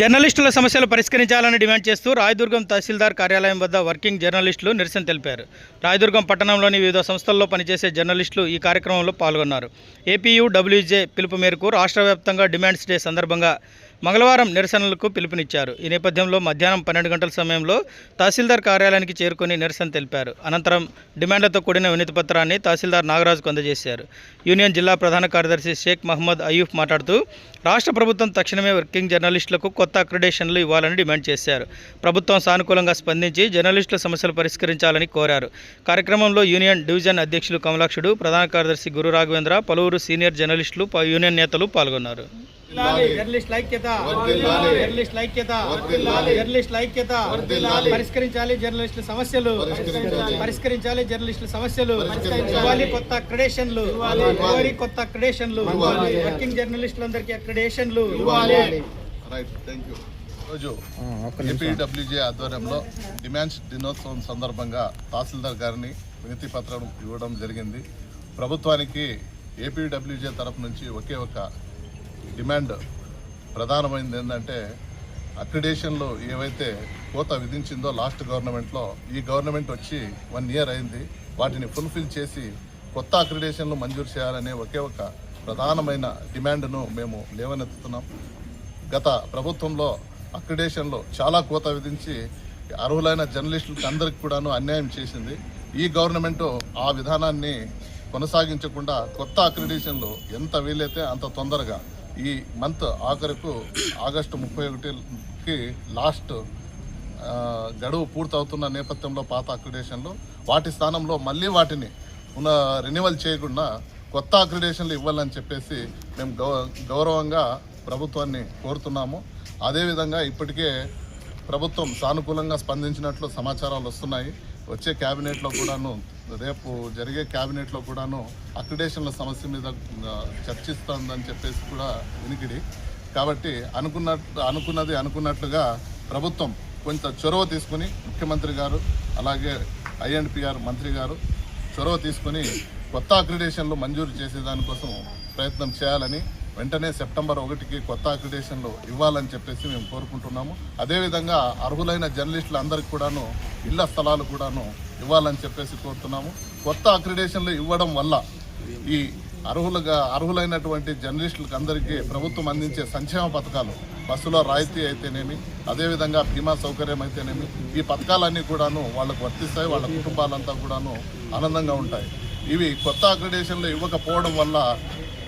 జర్నలిస్టుల సమస్యలు పరిష్కరించాలని డిమాండ్ చేస్తూ రాయదుర్గం తహసీల్దార్ కార్యాలయం వద్ద వర్కింగ్ జర్నలిస్టులు నిరసన తెలిపారు. రాయదుర్గం పట్టణంలోని వివిధ సంస్థల్లో పనిచేసే జర్నలిస్టులు ఈ కార్యక్రమంలో పాల్గొన్నారు. ఏపీయూ డబ్ల్యూజే పిలుపు మేరకు రాష్ట్ర వ్యాప్తంగా డిమాండ్స్ డే సందర్భంగా మంగళవారం నిరసనలకు పిలుపునిచ్చారు. ఈ నేపథ్యంలో మధ్యాహ్నం పన్నెండు గంటల సమయంలో తహసీల్దార్ కార్యాలయానికి చేరుకుని నిరసన తెలిపారు. అనంతరం డిమాండ్లతో కూడిన వినతి పత్రాన్ని తహసీల్దార్ నాగరాజుకు అందజేశారు. యూనియన్ జిల్లా ప్రధాన కార్యదర్శి షేక్ మహమ్మద్ అయూఫ్ మాట్లాడుతూ రాష్ట్ర ప్రభుత్వం తక్షణమే వర్కింగ్ జర్నలిస్టులకు కొత్త అక్రిడేషన్లు ఇవ్వాలని డిమాండ్ చేశారు. ప్రభుత్వం సానుకూలంగా స్పందించి జర్నలిస్టుల సమస్యలు పరిష్కరించాలని కోరారు. కార్యక్రమంలో యూనియన్ డివిజన్ అధ్యక్షులు కమలాక్షుడు ప్రధాన కార్యదర్శి గురు రాఘవేంద్ర పలువురు సీనియర్ జర్నలిస్టులు యూనియన్ నేతలు పాల్గొన్నారు. ఐక్యత. ఐక్యత. ఐక్యత. పరిష్కరించాలి జర్నలిస్టుల సమస్యలు. పరిష్కరించాలి. జర్నలిస్టుల సమస్యలు. ఇవ్వాలి కొత్త అక్రిడేషన్లు ఇవ్వాలి. కొత్త అక్రిడేషన్లు వర్కింగ్ జర్నలిస్టులందరికీ అక్రిడేషన్లు ఇవ్వాలి. Right thank you. రోజు ఏపీడబ్ల్యూజే ఆధ్వర్యంలో డిమాండ్స్ దినోత్సవం సందర్భంగా తహసీల్దార్ గారిని వినతి పత్రం ఇవ్వడం జరిగింది. ప్రభుత్వానికి ఏపీడబ్ల్యూజే తరఫు నుంచి ఒకే ఒక డిమాండ్ ప్రధానమైనది ఏంటంటే అక్రిడేషన్లో ఏవైతే కోత విధించిందో లాస్ట్ గవర్నమెంట్లో ఈ గవర్నమెంట్ వచ్చి వన్ ఇయర్ అయింది. వాటిని ఫుల్ఫిల్ చేసి కొత్త అక్రిడేషన్లు మంజూరు చేయాలనే ఒకే ఒక ప్రధానమైన డిమాండ్ను మేము లేవనెత్తుతున్నాం. గత ప్రభుత్వంలో అక్రిడేషన్లో చాలా కోత విధించి అర్హులైన జర్నలిస్టులకు అందరికి కూడాను అన్యాయం చేసింది. ఈ గవర్నమెంట్ ఆ విధానాన్ని కొనసాగించకుండా కొత్త అక్రిడేషన్లు ఎంత వీలైతే అంత తొందరగా ఈ మంత్ ఆఖరుకు ఆగస్టు ముప్పై ఒకటికి లాస్ట్ గడువు పూర్తవుతున్న నేపథ్యంలో పాత అక్రిడేషన్లు వాటి స్థానంలో మళ్ళీ వాటిని ఉన్న రెన్యువల్ చేయకుండా కొత్త అక్రిడేషన్లు ఇవ్వాలని చెప్పేసి మేము గౌ గౌరవంగా ప్రభుత్వాన్ని కోరుతున్నాము. అదేవిధంగా ఇప్పటికే ప్రభుత్వం సానుకూలంగా స్పందించినట్లు సమాచారాలు వస్తున్నాయి. వచ్చే క్యాబినెట్లో కూడాను రేపు జరిగే క్యాబినెట్లో కూడాను అక్రిడేషన్ల సమస్య మీద చర్చిస్తుందని చెప్పేసి కూడా వినికిడి. కాబట్టి అనుకున్నట్టు అనుకున్నది అనుకున్నట్లుగా ప్రభుత్వం కొంత చొరవ తీసుకుని ముఖ్యమంత్రి గారు అలాగే ఐఎండ్పిఆర్ మంత్రి గారు చొరవ తీసుకుని కొత్త అక్రిడేషన్లు మంజూరు చేసేదానికోసం ప్రయత్నం చేయాలని వెంటనే సెప్టెంబర్ ఒకటికి కొత్త అక్రిడేషన్లు ఇవ్వాలని చెప్పేసి మేము కోరుకుంటున్నాము. అదేవిధంగా అర్హులైన జర్నలిస్టులు అందరికి కూడాను ఇళ్ళ స్థలాలు కూడాను ఇవ్వాలని చెప్పేసి కోరుతున్నాము. కొత్త అక్రిడేషన్లు ఇవ్వడం వల్ల ఈ అర్హులుగా అర్హులైనటువంటి జర్నలిస్టులకు అందరికీ ప్రభుత్వం అందించే సంక్షేమ పథకాలు బస్సులో రాయితీ అయితేనేమి అదేవిధంగా బీమా సౌకర్యం అయితేనేమి ఈ పథకాలన్నీ కూడాను వాళ్ళకు వర్తిస్తాయి వాళ్ళ కుటుంబాలంతా కూడాను ఆనందంగా ఉంటాయి. ఇవి కొత్త అక్రిడేషన్లు ఇవ్వకపోవడం వల్ల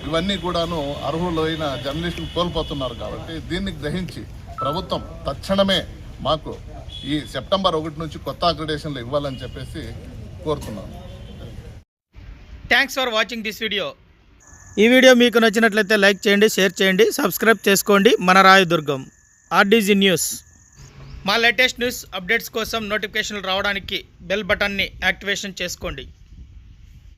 ఇవన్నీ కూడాను అర్హులైన జర్నలిస్టులు కోల్పోతున్నారు కాబట్టి దీన్ని గ్రహించి ప్రభుత్వం తక్షణమే మాకు ఈ సెప్టెంబర్ ఒకటి నుంచి కొత్త అక్రిడేషన్లు ఇవ్వాలని చెప్పేసి కోరుతున్నాను. Thanks for watching this video ఈ వీడియో మీకు నచ్చినట్లయితే లైక్ చేయండి షేర్ చేయండి సబ్స్క్రైబ్ చేసుకోండి. మన రాయదుర్గం ఆర్డీజీ న్యూస్. మా లేటెస్ట్ న్యూస్ అప్డేట్స్ కోసం నోటిఫికేషన్లు రావడానికి బెల్ బటన్ని యాక్టివేషన్ చేసుకోండి.